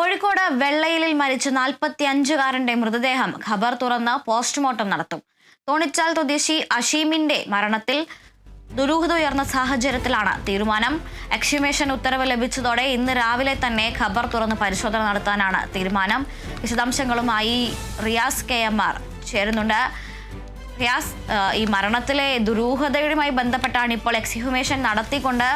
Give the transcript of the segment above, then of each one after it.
കോഴിക്കോട് വെള്ളയിലിൽ മരിച്ച നാൽപ്പത്തി അഞ്ചുകാരന്റെ മൃതദേഹം ഖബർ തുറന്ന് പോസ്റ്റ്മോർട്ടം നടത്തും. തോണിച്ചാൽ സ്വദേശി അഷീമിന്റെ മരണത്തിൽ ദുരൂഹത ഉയർന്ന സാഹചര്യത്തിലാണ് തീരുമാനം. എക്സിമേഷൻ ഉത്തരവ് ലഭിച്ചതോടെ ഇന്ന് രാവിലെ തന്നെ ഖബർ തുറന്ന് പരിശോധന നടത്താനാണ് തീരുമാനം. വിശദാംശങ്ങളുമായി റിയാസ് കെ എം ആർ ചേരുന്നുണ്ട്. റിയാസ് ഈ മരണത്തിലെ ദുരൂഹതയുമായി ബന്ധപ്പെട്ടാണ് ഇപ്പോൾ എക്സിഹുമേഷൻ നടത്തിക്കൊണ്ട്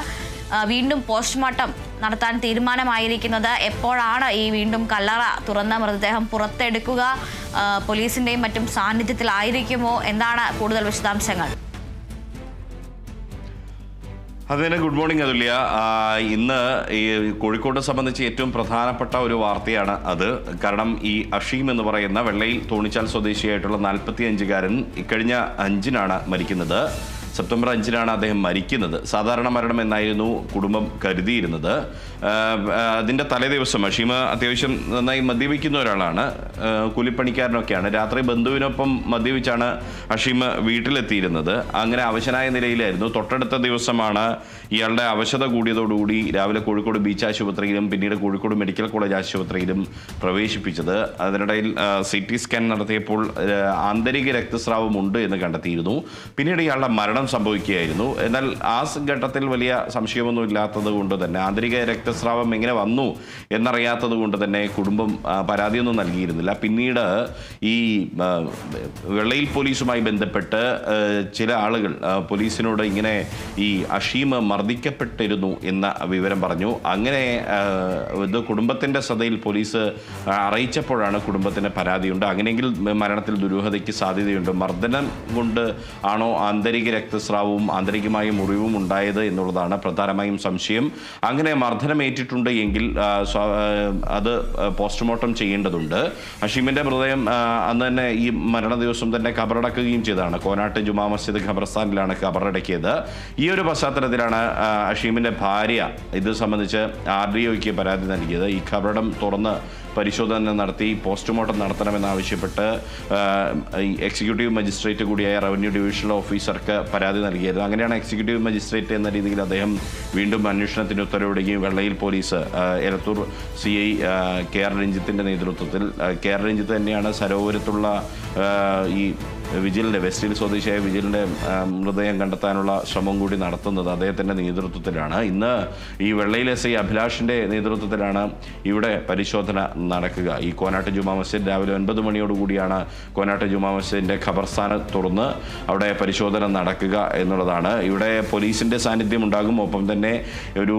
വീണ്ടും പോസ്റ്റ്മോർട്ടം നടത്താൻ തീരുമാനമായിരിക്കുന്നത് എപ്പോഴാണ് ഈ വീണ്ടും കല്ലറ തുറന്ന മൃതദേഹം പുറത്തെടുക്കുക? പോലീസിന്റെയും മറ്റും സാന്നിധ്യത്തിലായിരിക്കുമോ? എന്താണ് കൂടുതൽ വിശദാംശങ്ങൾ? അതിന് ഗുഡ് മോർണിംഗ് അതുല്യ. ഇന്ന് ഈ കോഴിക്കോട് സംബന്ധിച്ച് ഏറ്റവും പ്രധാനപ്പെട്ട ഒരു വാർത്തയാണ് അത്. കാരണം ഈ അഷീം എന്ന് പറയുന്ന വെള്ളയിൽ തോണിച്ചാൽ സ്വദേശിയായിട്ടുള്ള നാൽപ്പത്തി അഞ്ചുകാരൻ ഇക്കഴിഞ്ഞ അഞ്ചിനാണ് മരിക്കുന്നത്. സെപ്റ്റംബർ അഞ്ചിനാണ് അദ്ദേഹം മരിക്കുന്നത്. സാധാരണ മരണം എന്നായിരുന്നു കുടുംബം കരുതിയിരുന്നത്. അതിന്റെ തലേദിവസം അഷീമ അത്യാവശ്യം നന്നായി മദ്യപിക്കുന്ന ഒരാളാണ്. കൂലിപ്പണിക്കാരനൊക്കെയാണ്. രാത്രി ബന്ധുവിനൊപ്പം മദ്യപിച്ചാണ് അഷീമ വീട്ടിലെത്തിയിരുന്നത്. അങ്ങനെ അവശനായ നിലയിലായിരുന്നു. തൊട്ടടുത്ത ദിവസമാണ് ഇയാളുടെ അവശത കൂടിയതോടുകൂടി രാവിലെ കോഴിക്കോട് ബീച്ച് ആശുപത്രിയിലും പിന്നീട് കോഴിക്കോട് മെഡിക്കൽ കോളേജ് ആശുപത്രിയിലും പ്രവേശിപ്പിച്ചത്. അതിനിടയിൽ സി ടി സ്കാൻ നടത്തിയപ്പോൾ ആന്തരിക രക്തസ്രാവമുണ്ട് എന്ന് കണ്ടെത്തിയിരുന്നു. പിന്നീട് ഇയാളുടെ മരണം സംഭവിക്കുകയായിരുന്നു. എന്നാൽ ആ ഘട്ടത്തിൽ വലിയ സംശയമൊന്നും ഇല്ലാത്തത് കൊണ്ട് തന്നെ ആന്തരിക രക്തസ്രാവം എങ്ങനെ വന്നു എന്നറിയാത്തത് കൊണ്ട് തന്നെ കുടുംബം പരാതിയൊന്നും നൽകിയിരുന്നില്ല. പിന്നീട് ഈ വെള്ളയിൽ പോലീസുമായി ബന്ധപ്പെട്ട് ചില ആളുകൾ പോലീസിനോട് ഇങ്ങനെ ഈ അഷീം മർദ്ദിക്കപ്പെട്ടിരുന്നു എന്ന വിവരം പറഞ്ഞു. അങ്ങനെ ഇത് കുടുംബത്തിന്റെ ശ്രദ്ധയിൽ പോലീസ് അറിയിച്ചപ്പോഴാണ് കുടുംബത്തിന് പരാതിയുണ്ട്. അങ്ങനെയെങ്കിൽ മരണത്തിൽ ദുരൂഹതയ്ക്ക് സാധ്യതയുണ്ട്. മർദ്ദനം കൊണ്ട് ആണോ ആന്തരിക രക്തസ്രാവവും ആന്തരികമായ മുറിവും ഉണ്ടായത് എന്നുള്ളതാണ് പ്രധാനമായും സംശയം. അങ്ങനെ മർദ്ദനമേറ്റിട്ടുണ്ട് എങ്കിൽ അത് പോസ്റ്റ്മോർട്ടം ചെയ്യേണ്ടതുണ്ട്. അഷീമിന്റെ മൃതദേഹം അന്ന് തന്നെ ഈ മരണ ദിവസം തന്നെ ഖബറടക്കുകയും ചെയ്തതാണ്. കോനാട്ട് ജുമാ മസ്ജിദ് ഖബർസ്ഥാനിലാണ് ഖബറടക്കിയത് ഈ ഒരു പശ്ചാത്തലത്തിലാണ് ആ, ഭാര്യ ഇത് സംബന്ധിച്ച് ആർ ഡി ഒക്ക് പരാതി നൽകിയത്. ഈ ഖബറടം തുറന്ന് പരിശോധന നടത്തി പോസ്റ്റ്മോർട്ടം നടത്തണമെന്നാവശ്യപ്പെട്ട് എക്സിക്യൂട്ടീവ് മജിസ്ട്രേറ്റ് കൂടിയായ റവന്യൂ ഡിവിഷണൽ ഓഫീസർക്ക് പരാതി നൽകിയത്. അങ്ങനെയാണ് എക്സിക്യൂട്ടീവ് മജിസ്ട്രേറ്റ് എന്ന രീതിയിൽ അദ്ദേഹം വീണ്ടും അന്വേഷണത്തിന് ഉത്തരവിടുകയും വെള്ളയിൽ police Elathur C I K R രഞ്ജിത്തിന്റെ നേതൃത്വത്തിൽ കെ ആർ രഞ്ജിത്ത് തന്നെയാണ് സരോവരത്തുള്ള ഈ വിജിലിന്റെ വെസ്റ്റിൽ സ്വദേശിയായ വിജിലിന്റെ മൃതദേഹം കണ്ടെത്താനുള്ള ശ്രമം കൂടി നടത്തുന്നത് അദ്ദേഹത്തിന്റെ നേതൃത്വത്തിലാണ്. ഇന്ന് ഈ വെള്ളയിൽ എസ് ഐ അഭിലാഷിന്റെ നേതൃത്വത്തിലാണ് ഇവിടെ പരിശോധന നടക്കുക. ഈ കോനാട്ട് ജുമാ മസ്ജിദ് രാവിലെ ഒൻപത് മണിയോടുകൂടിയാണ് കോനാട്ട് ജുമാ മസ്ജിദിന്റെ ഖബർസ്ഥാനം തുറന്ന് അവിടെ പരിശോധന നടക്കുക എന്നുള്ളതാണ്. ഇവിടെ പോലീസിന്റെ സാന്നിധ്യം ഉണ്ടാകും. ഒപ്പം തന്നെ ഒരു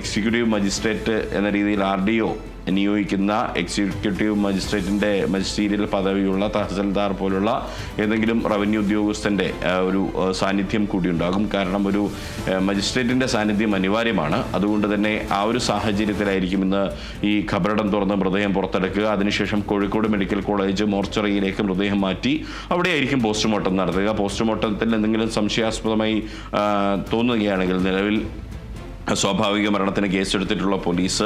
എക്സിക്യൂട്ടീവ് മജിസ്ട്രേറ്റ് എന്ന രീതിയിൽ ആർ ഡി ഒ നിയോഗിക്കുന്ന എക്സിക്യൂട്ടീവ് മജിസ്ട്രേറ്റിന്റെ മജിസ്റ്റീരിയൽ പദവിയുള്ള തഹസിൽദാർ പോലുള്ള ഏതെങ്കിലും റവന്യൂ ഉദ്യോഗസ്ഥന്റെ ഒരു സാന്നിധ്യം കൂടി ഉണ്ടാകും കാരണം ഒരു മജിസ്ട്രേറ്റിന്റെ സാന്നിധ്യം അനിവാര്യമാണ്. അതുകൊണ്ട് തന്നെ ആ ഒരു സാഹചര്യത്തിലായിരിക്കും ഇന്ന് ഈ ഖബറടം തുറന്ന് മൃതദേഹം പുറത്തെടുക്കുക. അതിനുശേഷം കോഴിക്കോട് മെഡിക്കൽ കോളേജ് മോർച്ചറിയിലേക്ക് മൃതദേഹം മാറ്റി അവിടെയായിരിക്കും പോസ്റ്റ്മോർട്ടം നടത്തുക. പോസ്റ്റ്മോർട്ടത്തിൽ എന്തെങ്കിലും സംശയാസ്പദമായി തോന്നുകയാണെങ്കിൽ നിലവിൽ സ്വാഭാവിക മരണത്തിന് കേസെടുത്തിട്ടുള്ള പോലീസ്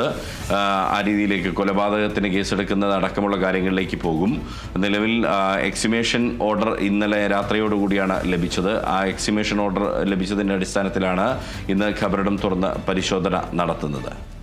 ആ, രീതിയിലേക്ക് കൊലപാതകത്തിന് കേസെടുക്കുന്നത് അടക്കമുള്ള കാര്യങ്ങളിലേക്ക് പോകും. നിലവിൽ എക്സിമേഷൻ ഓർഡർ ഇന്നലെ രാത്രിയോടുകൂടിയാണ് ലഭിച്ചത്. ആ എക്സിമേഷൻ ഓർഡർ ലഭിച്ചതിന്റെ അടിസ്ഥാനത്തിലാണ് ഇന്ന് ഖബറിടം തുറന്ന് പരിശോധന നടത്തുന്നത്.